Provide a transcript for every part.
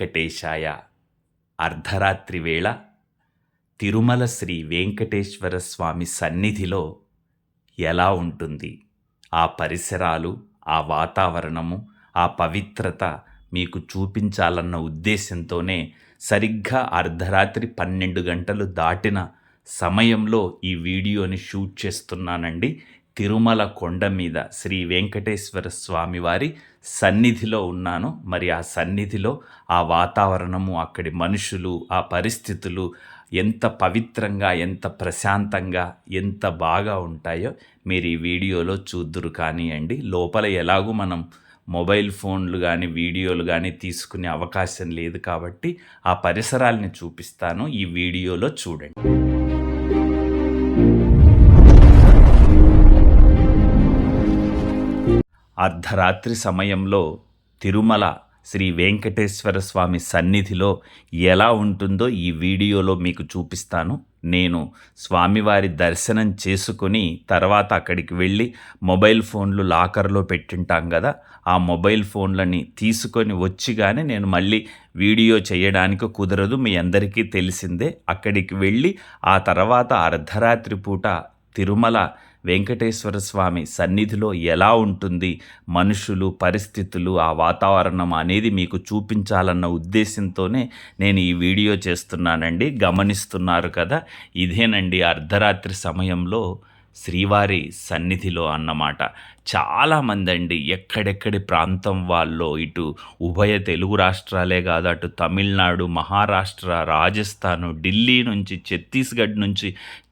వెంకటేశాయ అర్ధరాత్రి వేళ తిరుమల శ్రీ వెంకటేశ్వర స్వామి సన్నిధిలో ఎలా ఉంటుంది? ఆ పరిసరాలు ఆ వాతావరణము ఆ పవిత్రత మీకు చూపించాలన్న ఉద్దేశంతోనే సరిగ్గా అర్ధరాత్రి పన్నెండు గంటలు దాటిన సమయంలో ఈ వీడియోని షూట్ చేస్తున్నానండి. తిరుమల కొండ మీద శ్రీ వెంకటేశ్వర స్వామివారి సన్నిధిలో ఉన్నాను. మరి ఆ సన్నిధిలో ఆ వాతావరణము అక్కడి మనుషులు ఆ పరిస్థితులు ఎంత పవిత్రంగా ఎంత ప్రశాంతంగా ఎంత బాగా ఉంటాయో మీరు ఈ వీడియోలో చూద్దురు కానివ్వండి లోపల ఎలాగూ మనం మొబైల్ ఫోన్లు కానీ వీడియోలు కానీ తీసుకునే అవకాశం లేదు కాబట్టి ఆ పరిసరాల్ని చూపిస్తాను. ఈ వీడియోలో చూడండి. అర్ధరాత్రి సమయంలో తిరుమల శ్రీ వెంకటేశ్వర స్వామి సన్నిధిలో ఎలా ఉంటుందో ఈ వీడియోలో మీకు చూపిస్తాను. నేను స్వామివారి దర్శనం చేసుకొని తర్వాత అక్కడికి వెళ్ళి మొబైల్ ఫోన్లు లాకర్లో పెట్టింటాం కదా ఆ మొబైల్ ఫోన్లని తీసుకొని వచ్చి కానీ నేను మళ్ళీ వీడియో చేయడానికి కుదరదు మీ అందరికీ తెలిసిందే. అక్కడికి వెళ్ళి ఆ తర్వాత అర్ధరాత్రి పూట తిరుమల వెంకటేశ్వర స్వామి సన్నిధిలో ఎలా ఉంటుంది? మనుషులు పరిస్థితులు ఆ వాతావరణం అనేది మీకు చూపించాలన్న ఉద్దేశంతోనే నేను ఈ వీడియో చేస్తున్నానండి. గమనిస్తున్నారు కదా? ఇదేనండి అర్ధరాత్రి సమయంలో శ్రీవారి సన్నిధిలో అన్నమాట. చాలామంది అండి ఎక్కడెక్కడి ప్రాంతం వాళ్ళు ఇటు ఉభయ తెలుగు రాష్ట్రాలే కాదు అటు తమిళనాడు మహారాష్ట్ర రాజస్థాన్ ఢిల్లీ నుంచి ఛత్తీస్గఢ్ నుంచి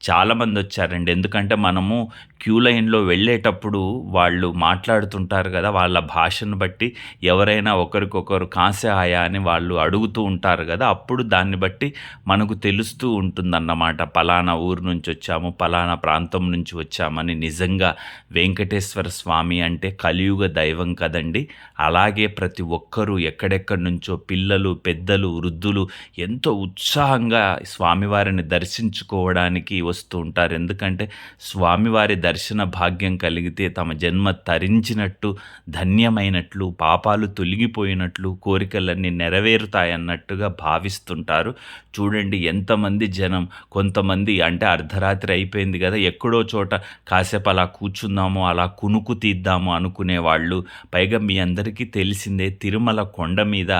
చాలామంది వచ్చారండి. ఎందుకంటే మనము క్యూ లైన్లో వెళ్ళేటప్పుడు వాళ్ళు మాట్లాడుతుంటారు కదా వాళ్ళ భాషను బట్టి ఎవరైనా ఒకరికొకరు కాసే ఆయా అని వాళ్ళు అడుగుతూ ఉంటారు కదా అప్పుడు దాన్ని బట్టి మనకు తెలుస్తూ ఉంటుందన్నమాట. పలానా ఊరు నుంచి వచ్చాము పలానా ప్రాంతం నుంచి వచ్చామని నిజంగా వెంకటేశ్వర స్వామి అంటే కలియుగ దైవం కదండి. అలాగే ప్రతి ఒక్కరూ ఎక్కడెక్కడి నుంచో పిల్లలు పెద్దలు వృద్ధులు ఎంతో ఉత్సాహంగా స్వామివారిని దర్శించుకోవడానికి వస్తూ ఉంటారు. ఎందుకంటే స్వామివారి దర్శన భాగ్యం కలిగితే తమ జన్మ తరించినట్టు ధన్యమైనట్లు పాపాలు తొలగిపోయినట్లు కోరికలన్నీ నెరవేరుతాయన్నట్టుగా భావిస్తుంటారు. చూడండి ఎంతమంది జనం కొంతమంది అంటే అర్ధరాత్రి అయిపోయింది కదా ఎక్కడో చోట కాసేపు అలా కూర్చుందాము అలా కునుకు తీద్దాము అనుకునే వాళ్ళు పైగా మీ అందరికీ తెలిసిందే తిరుమల కొండ మీద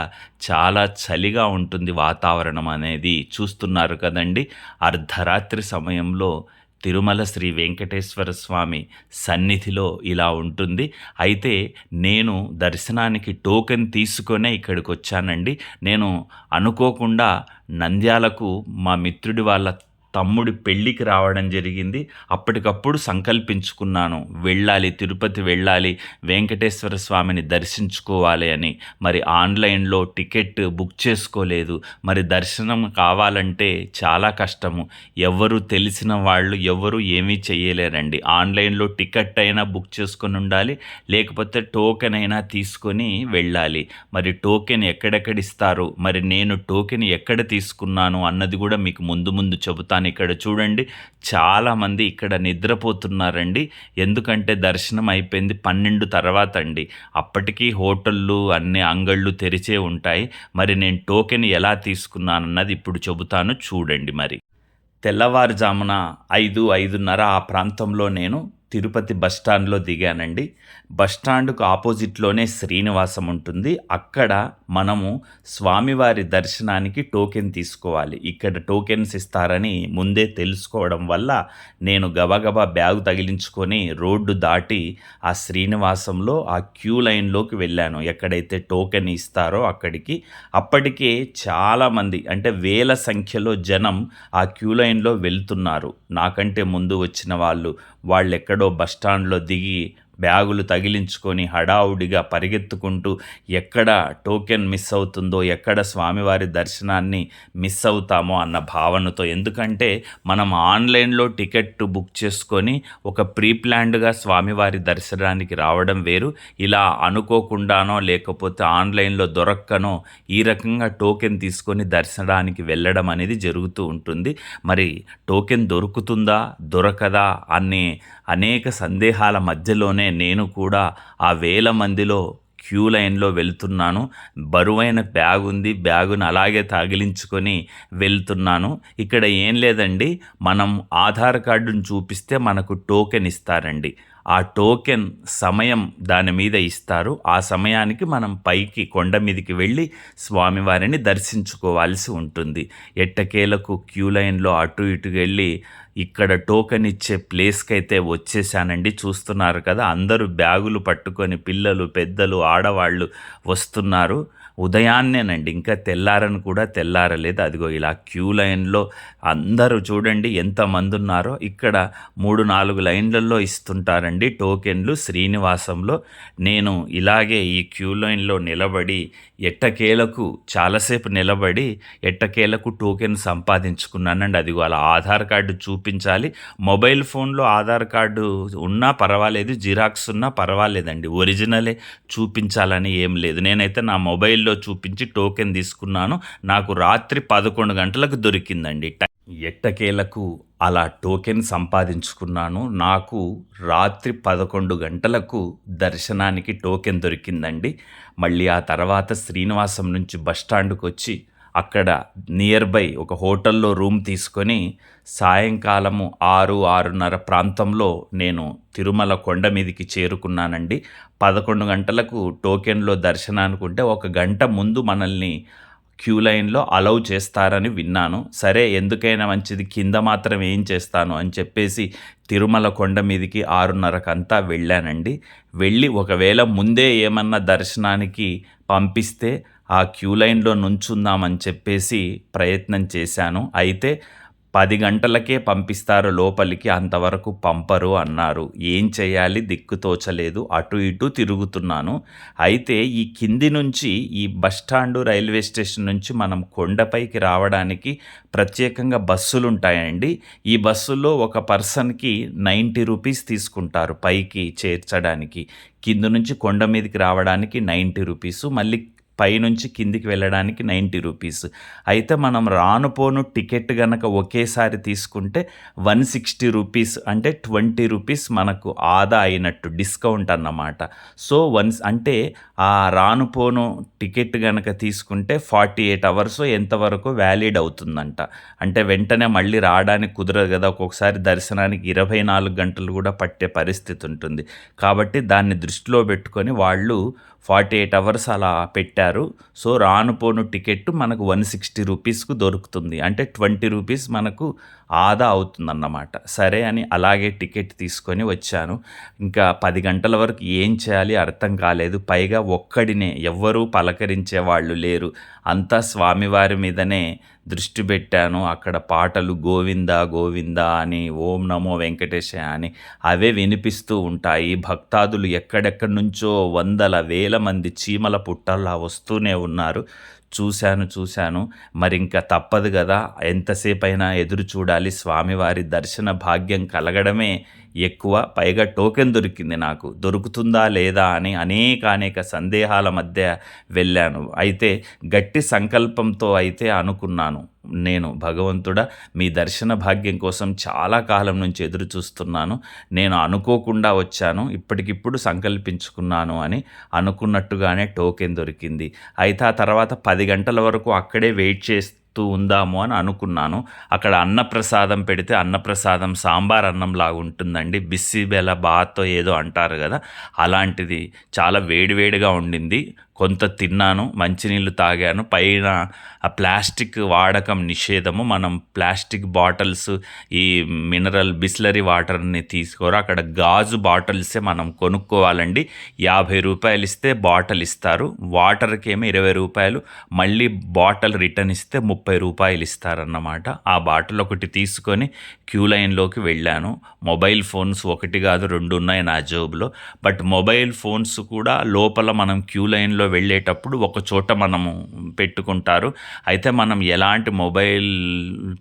చాలా చలిగా ఉంటుంది వాతావరణం అనేది. చూస్తున్నారు కదండి? అర్ధరాత్రి సమయంలో తిరుమల శ్రీ వెంకటేశ్వర స్వామి సన్నిధిలో ఇలా ఉంటుంది. అయితే నేను దర్శనానికి టోకెన్ తీసుకొనే ఇక్కడికి వచ్చానండి నేను అనుకోకుండా నంద్యాలకు మా మిత్రుడి వాళ్ళ తమ్ముడి పెళ్ళికి రావడం జరిగింది. అప్పటికప్పుడు సంకల్పించుకున్నాను. వెళ్ళాలి తిరుపతి వెళ్ళాలి వెంకటేశ్వర స్వామిని దర్శించుకోవాలి అని. మరి ఆన్లైన్లో టికెట్ బుక్ చేసుకోలేదు. మరి దర్శనం కావాలంటే చాలా కష్టము. ఎవరు తెలిసిన వాళ్ళు ఎవరు ఏమీ చేయలేరండి ఆన్లైన్లో టికెట్ అయినా బుక్ చేసుకొని ఉండాలి. లేకపోతే టోకెన్ అయినా తీసుకొని వెళ్ళాలి. మరి టోకెన్ ఎక్కడెక్కడ ఇస్తారు? మరి నేను టోకెన్ ఎక్కడ తీసుకున్నాను? అన్నది కూడా మీకు ముందు ముందు చెబుతాను ఇక్కడ చూడండి. చాలామంది ఇక్కడ నిద్రపోతున్నారండి. ఎందుకంటే దర్శనం అయిపోయింది పన్నెండు తర్వాత అండి. అప్పటికీ హోటళ్ళు అన్ని అంగళ్ళు తెరిచే ఉంటాయి. మరి నేను టోకెన్ ఎలా తీసుకున్నానన్నది ఇప్పుడు చెబుతాను. చూడండి మరి. తెల్లవారుజామున ఐదు ఐదున్నర ఆ ప్రాంతంలో నేను తిరుపతి బస్టాండ్లో దిగానండి. బస్టాండ్కు ఆపోజిట్లోనే శ్రీనివాసం ఉంటుంది. అక్కడ మనము స్వామివారి దర్శనానికి టోకెన్ తీసుకోవాలి. ఇక్కడ టోకెన్స్ ఇస్తారని ముందే తెలుసుకోవడం వల్ల నేను గబగబా బ్యాగు తగిలించుకొని రోడ్డు దాటి ఆ శ్రీనివాసంలో ఆ క్యూ లైన్లోకి వెళ్ళాను. ఎక్కడైతే టోకెన్ ఇస్తారో అక్కడికి. అప్పటికే చాలామంది అంటే వేల సంఖ్యలో జనం ఆ క్యూ లైన్లో వెళ్తున్నారు. నాకంటే ముందు వచ్చిన వాళ్ళు వాళ్ళు ఎక్కడ బస్టాండ్లో దిగి బ్యాగులు తగిలించుకొని హడావుడిగా పరిగెత్తుకుంటూ ఎక్కడ టోకెన్ మిస్ అవుతుందో ఎక్కడ స్వామివారి దర్శనాన్ని మిస్ అవుతామో అన్న భావనతో. ఎందుకంటే మనం ఆన్లైన్లో టికెట్ బుక్ చేసుకొని ఒక ప్రీ ప్లాన్డ్గా స్వామివారి దర్శనానికి రావడం వేరు. ఇలా అనుకోకుండానో లేకపోతే ఆన్లైన్లో దొరక్కనో ఈ రకంగా టోకెన్ తీసుకొని దర్శనానికి వెళ్ళడం అనేది జరుగుతూ ఉంటుంది. మరి టోకెన్ దొరుకుతుందా దొరకదా అనే అనేక సందేహాల మధ్యలోనే నేను కూడా ఆ వేల మందిలో క్యూ లైన్లో వెళ్తున్నాను. బరువైన బ్యాగ్ ఉంది. బ్యాగును అలాగే తగిలించుకొని వెళ్తున్నాను. ఇక్కడ ఏం లేదండి. మనం ఆధార్ కార్డును చూపిస్తే మనకు టోకెన్ ఇస్తారండి. ఆ టోకెన్ సమయం దాని మీద ఇస్తారు. ఆ సమయానికి మనం పైకి కొండ మీదకి వెళ్ళి స్వామివారిని దర్శించుకోవాల్సి ఉంటుంది. ఎట్టకేలకు క్యూ లైన్లో అటు ఇటు వెళ్ళి ఇక్కడ టోకెన్ ఇచ్చే ప్లేస్కి అయితే వచ్చేసానండి. చూస్తున్నారు కదా అందరూ బ్యాగులు పట్టుకొని పిల్లలు పెద్దలు ఆడవాళ్ళు వస్తున్నారు. ఉదయాన్నేనండి. ఇంకా తెల్లారని కూడా తెల్లారలేదు. అదిగో ఇలా క్యూ లైన్లో అందరూ చూడండి ఎంతమంది ఉన్నారో ఇక్కడ మూడు నాలుగు లైన్లలో ఇస్తుంటారండి టోకెన్లు శ్రీనివాసంలో. నేను ఇలాగే ఈ క్యూ లైన్లో నిలబడి ఎట్టకేలకు చాలాసేపు నిలబడి ఎట్టకేలకు టోకెన్ సంపాదించుకున్నానండి. అదిగో అలా ఆధార్ కార్డు చూపించాలి. మొబైల్ ఫోన్లో ఆధార్ కార్డు ఉన్నా పర్వాలేదు జిరాక్స్ ఉన్నా పర్వాలేదండి. ఒరిజినలే చూపించాలని ఏం లేదు. నేనైతే నా మొబైల్ మొబైల్లో చూపించి టోకెన్ తీసుకున్నాను. నాకు రాత్రి పదకొండు గంటలకు దొరికిందండి. ఎట్టకేలకు అలా టోకెన్ సంపాదించుకున్నాను. నాకు రాత్రి పదకొండు గంటలకు దర్శనానికి టోకెన్ దొరికిందండి. మళ్ళీ ఆ తర్వాత శ్రీనివాసం నుంచి బస్టాండ్కి వచ్చి అక్కడ నియర్ బై ఒక హోటల్లో రూమ్ తీసుకొని సాయంకాలము ఆరు ఆరున్నర ప్రాంతంలో నేను తిరుమల కొండ మీదికి చేరుకున్నానండి. పదకొండు గంటలకు టోకెన్లో దర్శనానుకుంటే ఒక గంట ముందు మనల్ని క్యూ లైన్లో అలౌ చేస్తారని విన్నాను. సరే ఎందుకైనా మంచిది కింద మాత్రం ఏం చేస్తాను అని చెప్పేసి తిరుమల కొండ మీదికి ఆరున్నరకంతా వెళ్ళానండి. వెళ్ళి ఒకవేళ ముందే ఏమన్నా దర్శనానికి పంపిస్తే ఆ క్యూ లైన్లో నుంచుందామని చెప్పేసి ప్రయత్నం చేశాను. అయితే పది గంటలకే పంపిస్తారు లోపలికి అంతవరకు పంపరు అన్నారు. ఏం చేయాలి? దిక్కుతోచలేదు అటు ఇటు తిరుగుతున్నాను. అయితే ఈ కింది నుంచి ఈ బస్టాండు రైల్వే స్టేషన్ నుంచి మనం కొండపైకి రావడానికి ప్రత్యేకంగా బస్సులు ఉంటాయండి. ఈ బస్సులో ఒక పర్సన్కి నైంటీ రూపీస్ తీసుకుంటారు పైకి చేర్చడానికి. కింద నుంచి కొండ మీదకి రావడానికి నైంటీ రూపీస్. మళ్ళీ పైనుంచి కిందికి వెళ్ళడానికి నైంటీ రూపీస్. అయితే మనం రానుపోను టికెట్ గనక ఒకేసారి తీసుకుంటే వన్ సిక్స్టీ రూపీస్ అంటే ట్వంటీ రూపీస్ మనకు ఆదా అయినట్టు డిస్కౌంట్ అన్నమాట. సో వన్స్ అంటే ఆ రానుపోను టికెట్ గనక తీసుకుంటే ఫార్టీ ఎయిట్ అవర్స్ ఎంతవరకు వ్యాలిడ్ అవుతుందంట. అంటే వెంటనే మళ్ళీ రావడానికి కుదరదు కదా ఒక్కొక్కసారి దర్శనానికి ఇరవై నాలుగు గంటలు కూడా పట్టే పరిస్థితి ఉంటుంది. కాబట్టి దాన్ని దృష్టిలో పెట్టుకొని వాళ్ళు ఫార్టీ ఎయిట్ అవర్స్ అలా పెట్టారు. సో రానుపోను టికెట్ మనకు వన్ సిక్స్టీ రూపీస్కు దొరుకుతుంది. అంటే ట్వంటీ రూపీస్ మనకు ఆదా అవుతుందన్నమాట. సరే అని అలాగే టికెట్ తీసుకొని వచ్చాను. ఇంకా పది గంటల వరకు ఏం చేయాలి అర్థం కాలేదు. పైగా ఒక్కడినే ఎవ్వరూ పలకరించే వాళ్ళు లేరు. అంతా స్వామివారి మీదనే దృష్టి పెట్టాను. అక్కడ పాటలు గోవింద గోవింద అని ఓం నమో వెంకటేశ అని అవే వినిపిస్తూ ఉంటాయి. భక్తాదులు ఎక్కడెక్కడి నుంచో వందల వేల మంది చీమల పుట్టల్లా వస్తూనే ఉన్నారు. చూశాను చూశాను. మరి ఇంకా తప్పదు కదా ఎంతసేపైనా ఎదురు చూడాలి. స్వామివారి దర్శన భాగ్యం కలగడమే ఎక్కువ పైగా టోకెన్ దొరికింది నాకు. దొరుకుతుందా లేదా అని అనేక అనేక సందేహాల మధ్య వెళ్ళాను. అయితే గట్టి సంకల్పంతో అయితే అనుకున్నాను. నేను భగవంతుడా మీ దర్శన భాగ్యం కోసం చాలా కాలం నుంచి ఎదురు చూస్తున్నాను నేను అనుకోకుండా వచ్చాను. ఇప్పటికిప్పుడు సంకల్పించుకున్నాను అని అనుకున్నట్టుగానే టోకెన్ దొరికింది. అయితే ఆ తర్వాత పది గంటల వరకు అక్కడే వెయిట్ చేసి చేస్తూ ఉందాము అని అనుకున్నాను. అక్కడ అన్నప్రసాదం పెడితే అన్నప్రసాదం సాంబార్ అన్నం లాగా ఉంటుందండి బిస్సిబెల బాతో ఏదో అంటారు కదా అలాంటిది చాలా వేడివేడిగా ఉండింది. కొంత తిన్నాను మంచినీళ్ళు తాగాను. పైన ఆ ప్లాస్టిక్ వాడకం నిషేధము. మనం ప్లాస్టిక్ బాటిల్స్ ఈ మినరల్ బిస్లరీ వాటర్ని తీసుకోరు. అక్కడ గాజు బాటిల్సే మనం కొనుక్కోవాలండి. యాభై రూపాయలు ఇస్తే బాటిల్ ఇస్తారు. వాటర్కి ఏమో ఇరవై రూపాయలు. మళ్ళీ బాటిల్ రిటర్న్ ఇస్తే ముప్పై రూపాయలు ఇస్తారన్నమాట. ఆ బాటిల్ ఒకటి తీసుకొని క్యూ లైన్లోకి వెళ్ళాను. మొబైల్ ఫోన్స్ ఒకటి కాదు రెండు ఉన్నాయి నా జోబులో. బట్ మొబైల్ ఫోన్స్ కూడా లోపల మనం క్యూ లైన్లో వెళ్ళేటప్పుడు ఒక చోట మనము పెట్టుకుంటారు. అయితే మనం ఎలాంటి మొబైల్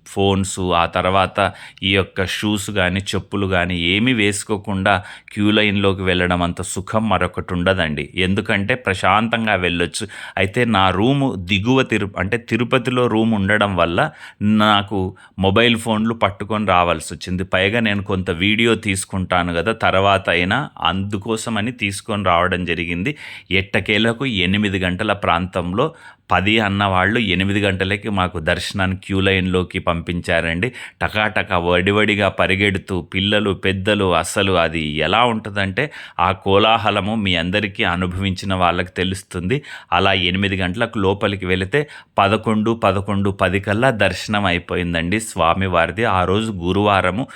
ఫోన్స్ ఆ తర్వాత ఈ యొక్క షూస్ కానీ చెప్పులు కానీ ఏమీ వేసుకోకుండా క్యూ లైన్లోకి వెళ్ళడం అంత సుఖం మరొకటి ఉండదండి. ఎందుకంటే ప్రశాంతంగా వెళ్ళొచ్చు. అయితే నా రూము దిగువ తిరు అంటే తిరుపతిలో రూమ్ ఉండడం వల్ల నాకు మొబైల్ ఫోన్లు పట్టుకొని రావాల్సి వచ్చింది. పైగా నేను కొంత వీడియో తీసుకుంటాను కదా తర్వాత అయినా అందుకోసమని తీసుకొని రావడం జరిగింది. ఎట్టకేలకు ఎనిమిది గంటల ప్రాంతంలో పది అన్న వాళ్ళు ఎనిమిది గంటలకి మాకు దర్శనాన్ని క్యూ లైన్లోకి పంపించారండి. టకాటక వడివడిగా పరిగెడుతూ పిల్లలు పెద్దలు అసలు అది ఎలా ఉంటుందంటే ఆ కోలాహలము మీ అందరికీ అనుభవించిన వాళ్ళకి తెలుస్తుంది. అలా ఎనిమిది గంటలకు లోపలికి వెళితే పదకొండు పదకొండు పది కల్లా దర్శనం అయిపోయిందండి స్వామివారిది. ఆ రోజు గురువారము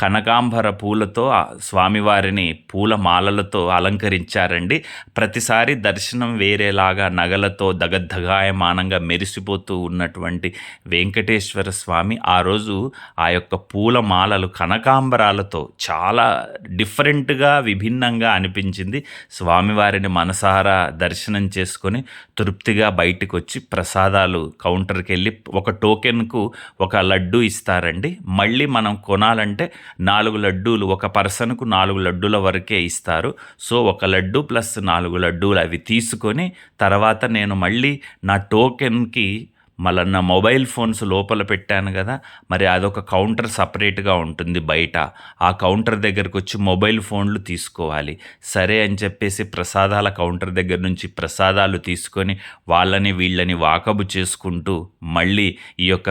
కనకాంబర పూలతో స్వామివారిని పూల మాలలతో అలంకరించారండి. ప్రతిసారి దర్శనం వేరేలాగా నగలతో దగద్దగాయమానంగా మెరిసిపోతూ ఉన్నటువంటి వెంకటేశ్వర స్వామి ఆ రోజు ఆ యొక్క పూల మాలలు కనకాంబరాలతో చాలా డిఫరెంట్గా విభిన్నంగా అనిపించింది. స్వామివారిని మనసారా దర్శనం చేసుకొని తృప్తిగా బయటకు వచ్చి ప్రసాదాలు కౌంటర్కి వెళ్ళి ఒక టోకెన్కు ఒక లడ్డు ఇస్తారండి. మళ్ళీ మనం కొనాలంటే నాలుగు లడ్డూలు ఒక పర్సన్కు నాలుగు లడ్డూల వరకే ఇస్తారు. సో ఒక లడ్డు ప్లస్ నాలుగు లడ్డూలు అవి తీసుకొని తర్వాత నేను మళ్ళీ నా టోకెన్కి మళ్ళీ నా మొబైల్ ఫోన్స్ లోపల పెట్టాను కదా మరి అదొక కౌంటర్ సపరేట్గా ఉంటుంది బయట. ఆ కౌంటర్ దగ్గరకు వచ్చి మొబైల్ ఫోన్లు తీసుకోవాలి. సరే అని చెప్పేసి ప్రసాదాల కౌంటర్ దగ్గర నుంచి ప్రసాదాలు తీసుకొని వాళ్ళని వీళ్ళని వాకబు చేసుకుంటూ మళ్ళీ ఈ యొక్క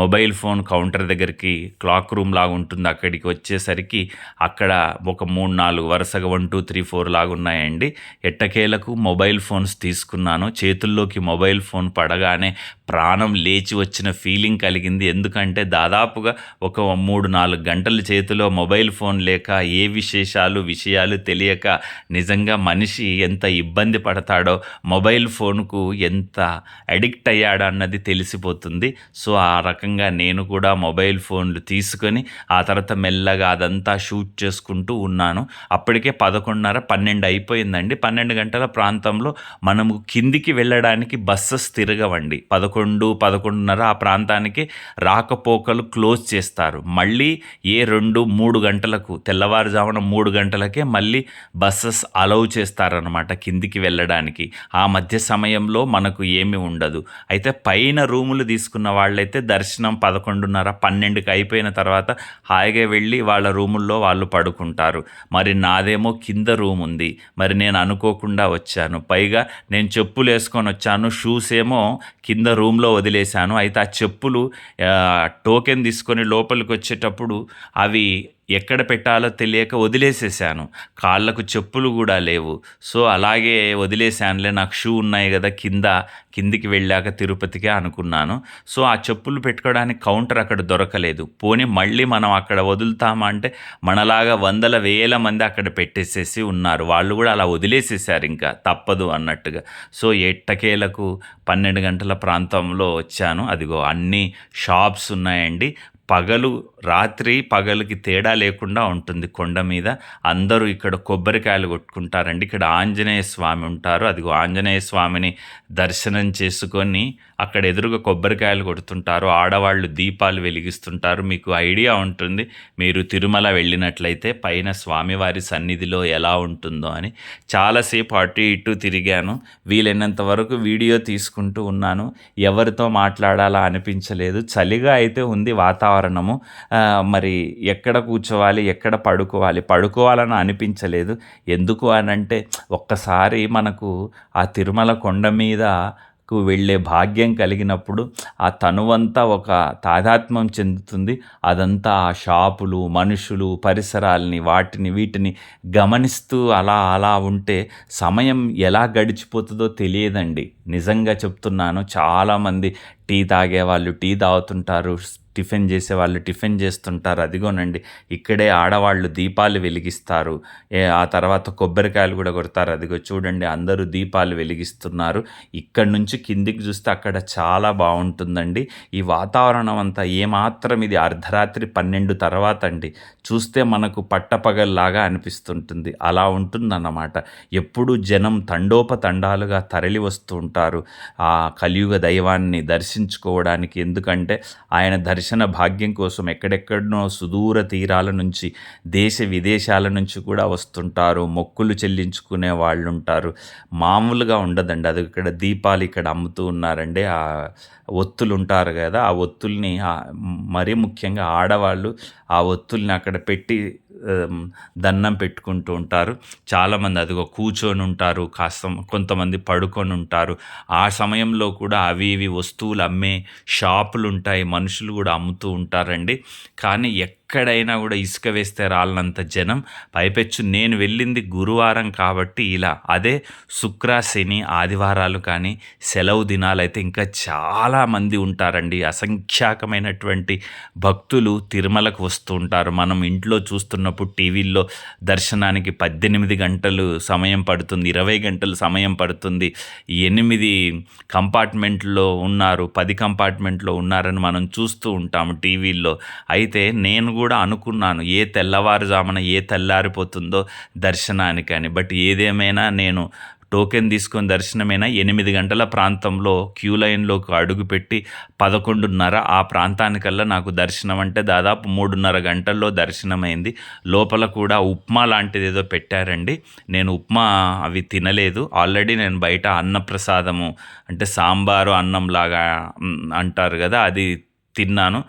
మొబైల్ ఫోన్ కౌంటర్ దగ్గరికి క్లాక్ రూమ్ లాగా ఉంటుంది. అక్కడికి వచ్చేసరికి అక్కడ ఒక మూడు నాలుగు వరుసగా వన్ టూ త్రీ ఫోర్ లాగా ఉన్నాయండి. ఎట్టకేలకు మొబైల్ ఫోన్స్ తీసుకున్నాను. చేతుల్లోకి మొబైల్ ఫోన్ పడగానే ప్రాణం లేచి వచ్చిన ఫీలింగ్ కలిగింది. ఎందుకంటే దాదాపుగా ఒక మూడు నాలుగు గంటల చేతిలో మొబైల్ ఫోన్ లేక ఏ విశేషాలు విషయాలు తెలియక నిజంగా మనిషి ఎంత ఇబ్బంది పడతాడో మొబైల్ ఫోన్కు ఎంత అడిక్ట్ అయ్యాడో అన్నది తెలిసిపోతుంది. సో ఆ రకంగా నేను కూడా మొబైల్ ఫోన్లు తీసుకొని ఆ తర్వాత మెల్లగా అదంతా షూట్ చేసుకుంటూ ఉన్నాను. అప్పటికే పదకొండున్నర పన్నెండు అయిపోయిందండి. పన్నెండు గంటల ప్రాంతంలో మనము కిందికి వెళ్ళడానికి బస్సెస్ తిరగవండి. పదకొండు పదకొండున్నర ఆ ప్రాంతానికి రాకపోకలు క్లోజ్ చేస్తారు. మళ్ళీ ఏ రెండు మూడు గంటలకు తెల్లవారుజామున మూడు గంటలకే మళ్ళీ బస్సెస్ అలౌ చేస్తారనమాట కిందికి వెళ్ళడానికి. ఆ మధ్య సమయంలో మనకు ఏమీ ఉండదు. అయితే పైన రూములు తీసుకున్న వాళ్ళైతే దర్శనం పదకొండున్నర పన్నెండుకి అయిపోయిన తర్వాత హాయిగా వెళ్ళి వాళ్ళ రూముల్లో వాళ్ళు పడుకుంటారు. మరి నాదేమో కింద రూమ్ ఉంది మరి నేను అనుకోకుండా వచ్చాను. పైగా నేను చెప్పులు వేసుకొని వచ్చాను. షూస్ ఏమో కింద కింద రూమ్లో వదిలేశాను. అయితే ఆ చెప్పులు టోకెన్ తీసుకొని లోపలికి వచ్చేటప్పుడు అవి ఎక్కడ పెట్టాలో తెలియక వదిలేసేసాను కాళ్ళకు చెప్పులు కూడా లేవు. సో అలాగే వదిలేసానులే నాకు షూ ఉన్నాయి కదా కింద కిందికి వెళ్ళాక తిరుపతికే అనుకున్నాను. సో ఆ చెప్పులు పెట్టుకోవడానికి కౌంటర్ అక్కడ దొరకలేదు. పోనీ మళ్ళీ మనం అక్కడ వదులుతామా అంటే మనలాగా వందల వేల మంది అక్కడ పెట్టేసేసి ఉన్నారు. వాళ్ళు కూడా అలా వదిలేసేసారు ఇంకా తప్పదు అన్నట్టుగా. సో ఎట్టకేలకు పన్నెండు గంటల ప్రాంతంలో వచ్చాను. అదిగో అన్ని షాప్స్ ఉన్నాయండి. పగలు రాత్రి పగలుకి తేడా లేకుండా ఉంటుంది కొండ మీద. అందరూ ఇక్కడ కొబ్బరికాయలు కొట్టుకుంటారండి. ఇక్కడ ఆంజనేయ స్వామి ఉంటారు. అదిగో ఆంజనేయ స్వామిని దర్శనం చేసుకొని అక్కడ ఎదురుగా కొబ్బరికాయలు కొడుతుంటారు. ఆడవాళ్ళు దీపాలు వెలిగిస్తుంటారు. మీకు ఐడియా ఉంటుంది. మీరు తిరుమల వెళ్ళినట్లయితే పైన స్వామివారి సన్నిధిలో ఎలా ఉంటుందో అని. చాలాసేపు అటు ఇటు తిరిగాను. వీలైనంత వరకు వీడియో తీసుకుంటూ ఉన్నాను. ఎవరితో మాట్లాడాలా అనిపించలేదు. చలిగా అయితే ఉంది వాతావరణం. వాతావరణము మరి ఎక్కడ కూర్చోవాలి ఎక్కడ పడుకోవాలి? పడుకోవాలని అనిపించలేదు. ఎందుకు అని అంటే ఒక్కసారి మనకు ఆ తిరుమల కొండ మీద కు వెళ్ళే భాగ్యం కలిగినప్పుడు ఆ తనువంతా ఒక తాదాత్మ్యం చెందుతుంది. అదంతా ఆ షాపులు మనుషులు పరిసరాలని వాటిని వీటిని గమనిస్తూ అలా అలా ఉంటే సమయం ఎలా గడిచిపోతుందో తెలియదండి. నిజంగా చెప్తున్నాను. చాలామంది టీ తాగేవాళ్ళు టీ తాగుతుంటారు టిఫిన్ చేసే వాళ్ళు టిఫిన్ చేస్తుంటారు. అదిగోనండి ఇక్కడే ఆడవాళ్ళు దీపాలు వెలిగిస్తారు. ఏ ఆ తర్వాత కొబ్బరికాయలు కూడా కొడతారు. అదిగో చూడండి అందరూ దీపాలు వెలిగిస్తున్నారు. ఇక్కడ నుంచి కిందికి చూస్తే అక్కడ చాలా బాగుంటుందండి. ఈ వాతావరణం అంతా ఏమాత్రం ఇది అర్ధరాత్రి పన్నెండు తర్వాత అండి. చూస్తే మనకు పట్టపగల్లాగా అనిపిస్తుంటుంది. అలా ఉంటుందన్నమాట. ఎప్పుడు జనం తండోపతండాలుగా తరలి వస్తూ ఉంటారు. ఉంటారు. ఆ కలియుగ దైవాన్ని దర్శించుకోవడానికి ఎందుకంటే ఆయన దర్శన భాగ్యం కోసం ఎక్కడెక్కడనో సుదూర తీరాల నుంచి దేశ విదేశాల నుంచి కూడా వస్తుంటారు. మొక్కులు చెల్లించుకునే వాళ్ళు ఉంటారు మామూలుగా ఉండదండి. అది ఇక్కడ దీపాలు ఇక్కడ అమ్ముతూ ఉన్నారండి. ఆ ఒత్తులు ఉంటారు కదా ఆ ఒత్తుల్ని మరీ ముఖ్యంగా ఆడవాళ్ళు ఆ ఒత్తుల్ని అక్కడ పెట్టి దన్నం దండం పెట్టుకుంటూ ఉంటారు. చాలామంది అదిగో కూర్చొని ఉంటారు కాస్త కొంతమంది పడుకొని ఉంటారు. ఆ సమయంలో కూడా అవి ఇవి వస్తువులు అమ్మే షాపులు ఉంటాయి మనుషులు కూడా అమ్ముతూ ఉంటారండి. కానీ ఎక్కడైనా కూడా ఇసుక వేస్తే రాళ్ళంత జనం. పైపెచ్చు నేను వెళ్ళింది గురువారం కాబట్టి ఇలా. అదే శుక్ర శని ఆదివారాలు కానీ సెలవు దినాలు అయితే ఇంకా చాలామంది ఉంటారండి. అసంఖ్యాకమైనటువంటి భక్తులు తిరుమలకు వస్తూ ఉంటారు. మనం ఇంట్లో చూస్తున్నప్పుడు టీవీల్లో దర్శనానికి పద్దెనిమిది గంటలు సమయం పడుతుంది ఇరవై గంటలు సమయం పడుతుంది. ఎనిమిది కంపార్ట్మెంట్లో ఉన్నారు పది కంపార్ట్మెంట్లో ఉన్నారని మనం చూస్తూ ఉంటాము టీవీల్లో. అయితే నేను కూడా అనుకున్నాను. ఏ తెల్లవారుజామున ఏ తెల్లారిపోతుందో దర్శనానికి అని బట్ ఏదేమైనా నేను టోకెన్ తీసుకొని దర్శనమైనా ఎనిమిది గంటల ప్రాంతంలో క్యూ లైన్లోకి అడుగుపెట్టి పదకొండున్నర ఆ ప్రాంతానికల్లా నాకు దర్శనం అంటే దాదాపు మూడున్నర గంటల్లో దర్శనమైంది. లోపల కూడా ఉప్మా లాంటిది ఏదో పెట్టారండి. నేను ఉప్మా అవి తినలేదు. ఆల్రెడీ నేను బయట అన్నప్రసాదము అంటే సాంబారు అన్నం లాగా అంటారు కదా అది తిన్నాను.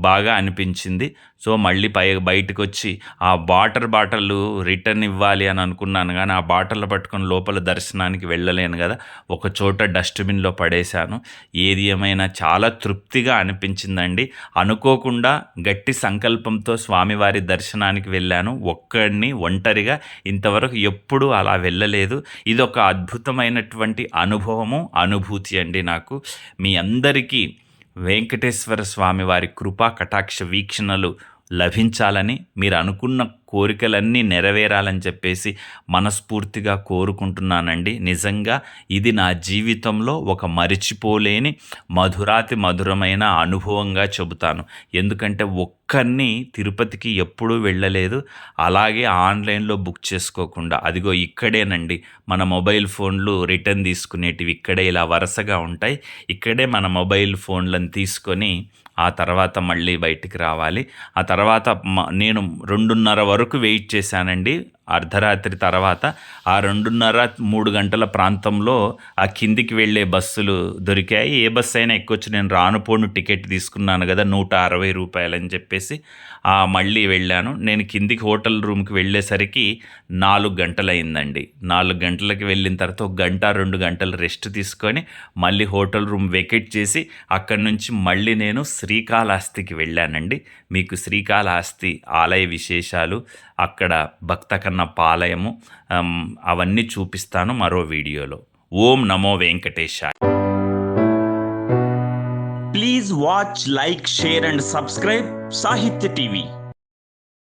బాగా అనిపించింది. సో మళ్ళీ పై బయటకు వచ్చి ఆ వాటర్ బాటిల్ రిటర్న్ ఇవ్వాలి అని అనుకున్నాను. కానీ ఆ బాటిల్ పట్టుకొని లోపల దర్శనానికి వెళ్ళలేను కదా. ఒక చోట డస్ట్బిన్లో పడేశాను. ఏది ఏమైనా చాలా తృప్తిగా అనిపించిందండి. అనుకోకుండా గట్టి సంకల్పంతో స్వామివారి దర్శనానికి వెళ్ళాను. ఒక్కడిని ఒంటరిగా ఇంతవరకు ఎప్పుడూ అలా వెళ్ళలేదు. ఇది ఒక అద్భుతమైనటువంటి అనుభవము అనుభూతి అండి నాకు. మీ అందరికీ వెంకటేశ్వర స్వామి వారి కృపా కటాక్ష వీక్షణలు లభించాలని మీరు అనుకున్న కోరికలన్నీ నెరవేరాలని చెప్పేసి మనస్ఫూర్తిగా కోరుకుంటున్నానండి. నిజంగా ఇది నా జీవితంలో ఒక మరిచిపోలేని మధురాతి మధురమైన అనుభవంగా చెబుతాను. ఎందుకంటే ఒక్కరిని తిరుపతికి ఎప్పుడూ వెళ్ళలేదు. అలాగే ఆన్లైన్లో బుక్ చేసుకోకుండా. అదిగో ఇక్కడేనండి. మన మొబైల్ ఫోన్లు రిటర్న్ తీసుకునేటివి ఇక్కడే ఇలా వరుసగా ఉంటాయి. ఇక్కడే మన మొబైల్ ఫోన్లను తీసుకొని ఆ తర్వాత మళ్ళీ బయటికి రావాలి. ఆ తర్వాత మ- నేను రెండున్నర వరకు వరకు వెయిట్ చేశానండి. అర్ధరాత్రి తర్వాత ఆ రెండున్నర మూడు గంటల ప్రాంతంలో ఆ కిందికి వెళ్ళే బస్సులు దొరికాయి. ఏ బస్సు అయినా ఎక్కొచ్చి. నేను రానుపోను టికెట్ తీసుకున్నాను కదా నూట అరవై రూపాయలు అని చెప్పేసి ఆ మళ్ళీ వెళ్ళాను. నేను కిందికి హోటల్ రూమ్కి వెళ్ళేసరికి నాలుగు గంటలైందండి. నాలుగు గంటలకి వెళ్ళిన తర్వాత ఒక గంట రెండు గంటలు రెస్ట్ తీసుకొని మళ్ళీ హోటల్ రూమ్ వెకెట్ చేసి అక్కడి నుంచి మళ్ళీ నేను శ్రీకాళహస్తికి వెళ్ళానండి. మీకు శ్రీకాళహస్తి ఆలయ విశేషాలు అక్కడ భక్త కన్న పాలయము అవన్నీ చూపిస్తాను మరో వీడియోలో. ఓం నమో వెంకటేశాయ. Please watch like share and subscribe Sahitya TV